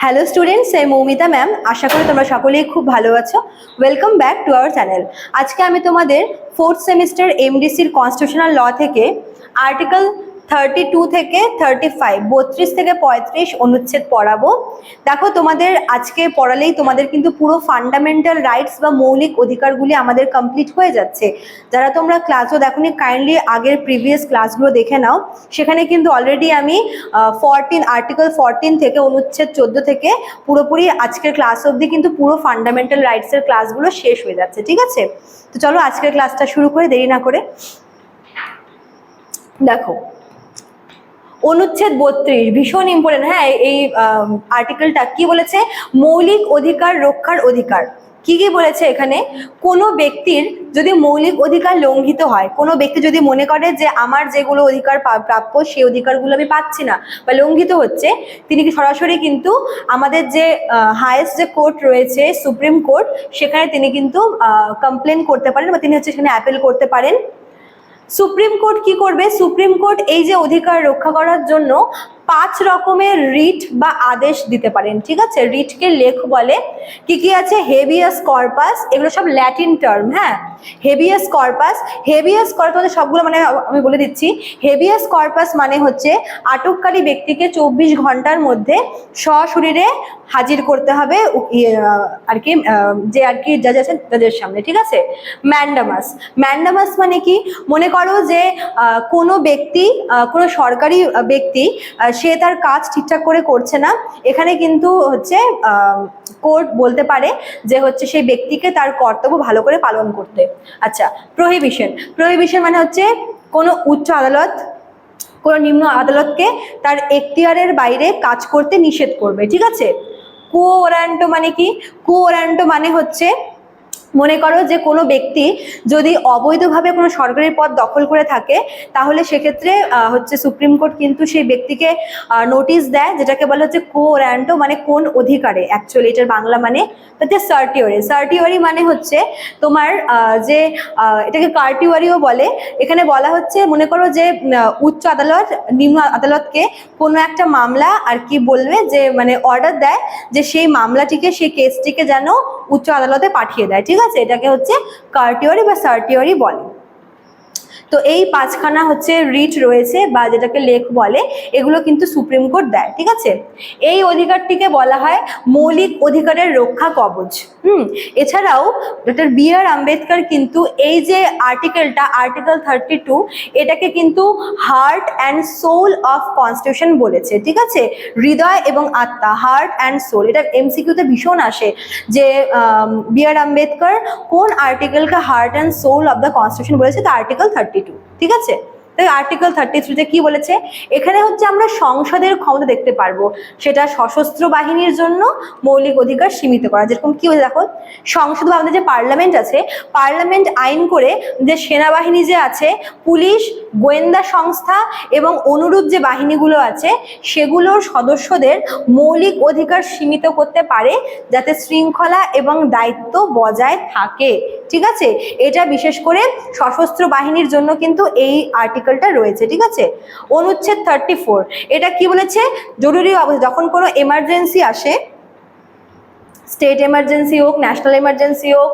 Hello students আমি Moumita ma'am আশা করি তোমরা সকলেই খুব ভালো আছো। Welcome back to our channel আজকে আমি তোমাদের ফোর্থ সেমিস্টার এমডিসির কনস্টিটিউশনাল ল থেকে আর্টিকেল থার্টি টু থেকে থার্টি ফাইভ বত্রিশ থেকে পঁয়ত্রিশ অনুচ্ছেদ পড়াবো। দেখো তোমাদের আজকে পড়ালেই তোমাদের কিন্তু পুরো ফান্ডামেন্টাল রাইটস বা মৌলিক অধিকারগুলি আমাদের কমপ্লিট হয়ে যাচ্ছে। যারা তোমরা ক্লাসও দেখোনি কাইন্ডলি আগের প্রিভিয়াস ক্লাসগুলো দেখে নাও। সেখানে কিন্তু অলরেডি আমি ফরটিন আর্টিকেল ফরটিন থেকে অনুচ্ছেদ চোদ্দ থেকে পুরোপুরি আজকের ক্লাস অবধি কিন্তু পুরো ফান্ডামেন্টাল রাইটসের ক্লাসগুলো শেষ হয়ে যাচ্ছে, ঠিক আছে? তো চলো আজকের ক্লাসটা শুরু করে, দেরি না করে। দেখো অনুচ্ছেদ বত্রিশ, ভীষণ ইম্পর্টেন্ট হ্যাঁ এই আর্টিকেলটা কি বলেছে? মৌলিক অধিকার রক্ষার অধিকার। কি কি বলেছে এখানে? কোনো ব্যক্তির যদি মৌলিক অধিকার লঙ্ঘিত হয়, কোনো ব্যক্তি যদি মনে করে যে আমার যেগুলো অধিকার প্রাপ্য, সেই অধিকারগুলো আমি পাচ্ছি না বা লঙ্ঘিত হচ্ছে, তিনি কি সরাসরি কিন্তু আমাদের যে হায়েস্ট যে কোর্ট রয়েছে সুপ্রিম কোর্ট সেখানে তিনি কিন্তু কমপ্লেন করতে পারেন বা তিনি হচ্ছে সেখানে অ্যাপেল করতে পারেন। সুপ্রিম কোর্ট কি করবে? সুপ্রিম কোর্ট এই যে অধিকার রক্ষা করার জন্য পাঁচ রকমের রিট বা আদেশ দিতে পারেন ঠিক আছে? রিটকে লেখ বলে। কি কি আছে? হেভিয়াস কর্পাস এগুলো সব ল্যাটিন টার্ম হ্যাঁ? হেভিয়াস কর্পাস হেভিয়াস কর্পাস সবগুলো মানে আমি বলে দিচ্ছি। হেভিয়াস কর্পাস মানে হচ্ছে আটককারী ব্যক্তিকে চব্বিশ ঘণ্টার মধ্যে সশরীরে হাজির করতে হবে ইয়ে, আর কি যে আর কি জাজ আছেন তাদের সামনে ঠিক আছে? ম্যান্ডামাস। ম্যান্ডামাস মানে কি? মনে করো যে কোনো ব্যক্তি কোনো সরকারি ব্যক্তি সে তার কাজ ঠিকঠাক করে করছে না। এখানে কিন্তু হচ্ছে কোর্ট বলতে পারে যে হচ্ছে সেই ব্যক্তিকে তার কর্তব্য ভালো করে পালন করতে। আচ্ছা প্রহিবিশন প্রহিবিশন মানে হচ্ছে কোনো উচ্চ আদালত, কোনো নিম্ন আদালতকে তার এখতিয়ারের বাইরে কাজ করতে নিষেধ করবে, ঠিক আছে? কো ওরান্টো মানে কি? কো ওরান্টো মানে হচ্ছে মনে করো যে কোনো ব্যক্তি যদি অবৈধভাবে কোনো সরকারি পদ দখল করে থাকে, তাহলে সেক্ষেত্রে হচ্ছে সুপ্রিম কোর্ট কিন্তু সেই ব্যক্তিকে নোটিশ দেয়, যেটাকে বলা হচ্ছে কো র্যান্টো মানে কোন অধিকারে। অ্যাকচুয়ালি এটার বাংলা মানে হচ্ছে সার্টিওরি সার্টিওরি মানে হচ্ছে তোমার যে এটাকে কার্টিওয়ারিও বলে। এখানে বলা হচ্ছে, মনে করো যে উচ্চ আদালত, নিম্ন আদালতকে কোনো একটা মামলা আর কি বলবে যে মানে অর্ডার দেয় যে সেই মামলাটিকে, সেই কেসটিকে যেন উচ্চ আদালতে পাঠিয়ে দেয়। ঠিক আছে? এটাকে হচ্ছে কার্টিওরি বা সার্টিওরি বলে। তো এই পাঁচখানা হচ্ছে রিট রয়েছে বা যেটাকে লেখ বলে, এগুলো কিন্তু সুপ্রিম কোর্ট দেয়, ঠিক আছে? এই অধিকারটিকে বলা হয় মৌলিক অধিকারের রক্ষা কবচ। হুম, এছাড়াও ডক্টর বি আর আম্বেদকর কিন্তু এই যে আর্টিকেলটা, আর্টিকেল থার্টি টু এটাকে কিন্তু heart and soul of constitution বলেছে, ঠিক আছে? হৃদয় এবং আত্মা হার্ট অ্যান্ড সোল এটা এমসিকিউতে ভীষণ আসে যে বি আর আম্বেদকর কোন আর্টিকেলকে heart and soul of the constitution বলেছে, তো আর্টিকেল থার্টি ঠিক আছে? তাই আর্টিকেল থার্টি থ্রিতে কি বলেছে? এখানে হচ্ছে আমরা সংসদের ক্ষমতা দেখতে পারব। সেটা সশস্ত্র বাহিনীর জন্য মৌলিক অধিকার সীমিত করা। যেরকম কি বলে দেখো? সংসদ বা আমাদের যে পার্লামেন্ট আছে পার্লামেন্ট আইন করে যে সেনাবাহিনী যে আছে, পুলিশ গোয়েন্দা সংস্থা এবং অনুরূপ যে বাহিনীগুলো আছে, সেগুলোর সদস্যদের মৌলিক অধিকার সীমিত করতে পারে, যাতে শৃঙ্খলা এবং দায়িত্ব বজায় থাকে। ঠিক আছে? এটা বিশেষ করে সশস্ত্র বাহিনীর জন্য কিন্তু এই আর্টিকেলটা রয়েছে। ঠিক আছে? অনুচ্ছেদ থার্টি এটা কি বলেছে? জরুরি অবস্থা যখন কোনো এমার্জেন্সি আসে স্টেট এমার্জেন্সি হোক, ন্যাশনাল এমার্জেন্সি হোক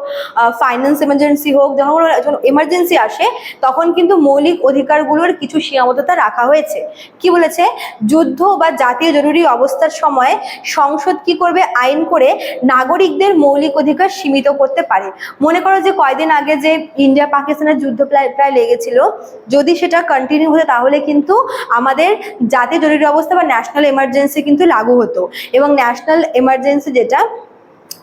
ফাইন্যান্স এমার্জেন্সি হোক, যখন এমার্জেন্সি আসে, তখন কিন্তু মৌলিক অধিকারগুলোর কিছু সীমাবদ্ধতা রাখা হয়েছে। কি বলেছে? যুদ্ধ বা জাতীয় জরুরি অবস্থার সময় সংসদ কি করবে? আইন করে নাগরিকদের মৌলিক অধিকার সীমিত করতে পারে। মনে করো যে কয়দিন আগে যে ইন্ডিয়া পাকিস্তানের যুদ্ধ প্রায় প্রায় লেগেছিল, যদি সেটা কন্টিনিউ হতো তাহলে কিন্তু আমাদের জাতীয় জরুরি অবস্থা বা ন্যাশনাল এমার্জেন্সি কিন্তু লাগু হতো। এবং ন্যাশনাল এমার্জেন্সি যেটা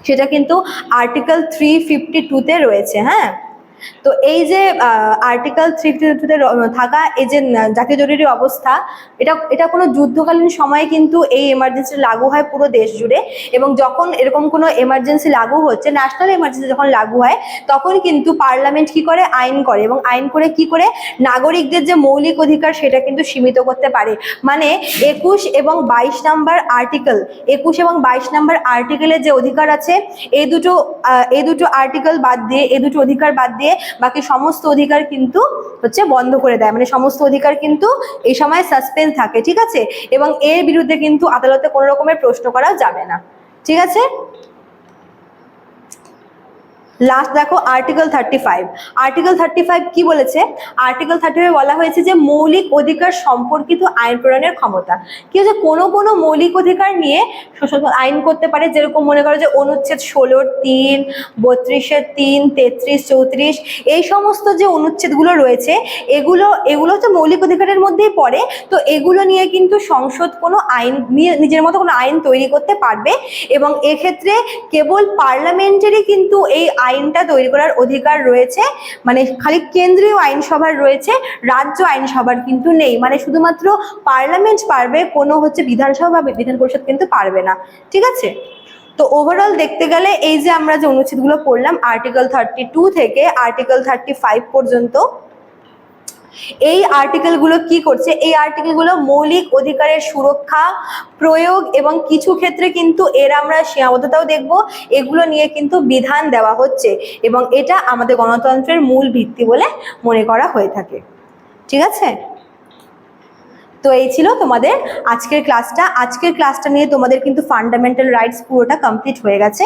সেটা কিন্তু আর্টিকেল থ্রি ফিফটি টুতে রয়েছে হ্যাঁ? তো এই যে আর্টিকেল থ্রি ফিফটি টুতে থাকা এই যে জাতীয় জরুরি অবস্থা, এটা এটা কোনো যুদ্ধকালীন সময়ে কিন্তু এই এমার্জেন্সি লাগু হয় পুরো দেশ জুড়ে এবং যখন এরকম কোনো এমার্জেন্সি লাগু হচ্ছে ন্যাশনাল এমার্জেন্সি যখন লাগু হয়, তখন কিন্তু পার্লামেন্ট কি করে? আইন করে এবং আইন করে কি করে? নাগরিকদের যে মৌলিক অধিকার সেটা কিন্তু সীমিত করতে পারে। মানে একুশ এবং বাইশ নাম্বার আর্টিকেল একুশ এবং বাইশ নাম্বার আর্টিকেলের যে অধিকার আছে, এই দুটো এই দুটো আর্টিকেল বাদ দিয়ে, এই দুটো অধিকার বাদ দিয়ে বাকি সমস্ত অধিকার কিন্তু হচ্ছে বন্ধ করে দেয়। মানে সমস্ত অধিকার কিন্তু এই সময় সাসপেন্ড থাকে, ঠিক আছে? এবং এর বিরুদ্ধে কিন্তু আদালতে কোনো রকমের প্রশ্ন করা যাবে না। ঠিক আছে? লাস্ট দেখো article thirty five article thirty five কি বলেছে? আর্টিকেল থার্টি ফাইভ বলা হয়েছে যে মৌলিক অধিকার সম্পর্কিত আইন প্রণয়নের ক্ষমতা। কি হচ্ছে? কোনো কোনো মৌলিক অধিকার নিয়ে আইন করতে পারে। যেরকম মনে করো যে অনুচ্ছেদ ষোলোর তিন, বত্রিশের তিন, তেত্রিশ, চৌত্রিশ, এই সমস্ত যে অনুচ্ছেদগুলো রয়েছে, এগুলো এগুলো হচ্ছে মৌলিক অধিকারের মধ্যেই পড়ে। তো এগুলো নিয়ে কিন্তু সংসদ কোনো আইন, নিয়ে নিজের মতো কোনো আইন তৈরি করতে পারবে। এবং এক্ষেত্রে কেবল পার্লামেন্টেরই কিন্তু এই আইনটা তৈরি করার অধিকার রয়েছে। মানে খালি কেন্দ্রীয় আইনসভার রয়েছে, রাজ্য আইনসভার কিন্তু নেই। মানে শুধুমাত্র পার্লামেন্ট পারবে, কোনো হচ্ছে বিধানসভা বা বিধান পরিষদ কিন্তু পারবে না। ঠিক আছে? তো ওভারঅল দেখতে গেলে এই যে আমরা যে অনুচ্ছেদগুলো পড়লাম আর্টিকেল থার্টি টু থেকে আর্টিকেল থার্টি ফাইভ পর্যন্ত এই আর্টিকেলগুলো কি করছে? এই আর্টিকেলগুলো মৌলিক অধিকারের সুরক্ষা, প্রয়োগ এবং কিছু ক্ষেত্রে কিন্তু এর আমরা সীমাবদ্ধতাও দেখব। এগুলো নিয়ে কিন্তু বিধান দেওয়া হচ্ছে এবং এটা আমাদের গণতন্ত্রের মূল ভিত্তি বলে মনে করা হয়ে থাকে। ঠিক আছে? তো এই ছিল তোমাদের আজকের ক্লাসটা আজকের ক্লাসটা নিয়ে তোমাদের কিন্তু ফান্ডামেন্টাল রাইটস পুরোটা কমপ্লিট হয়ে গেছে।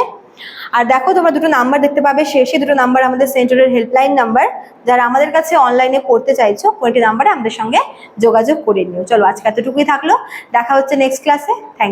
আর দেখো তোমরা দুটো নাম্বার দেখতে পাবে, শেষে দুটো নাম্বার আমাদের সেন্টারের হেল্পলাইন নাম্বার। যারা আমাদের কাছে অনলাইনে পড়তে চাইছো কোনটি নাম্বারে আমাদের সঙ্গে যোগাযোগ করে নিও। চলো আজকে এতটুকুই থাকল। দেখা হচ্ছে নেক্সট ক্লাসে থ্যাংক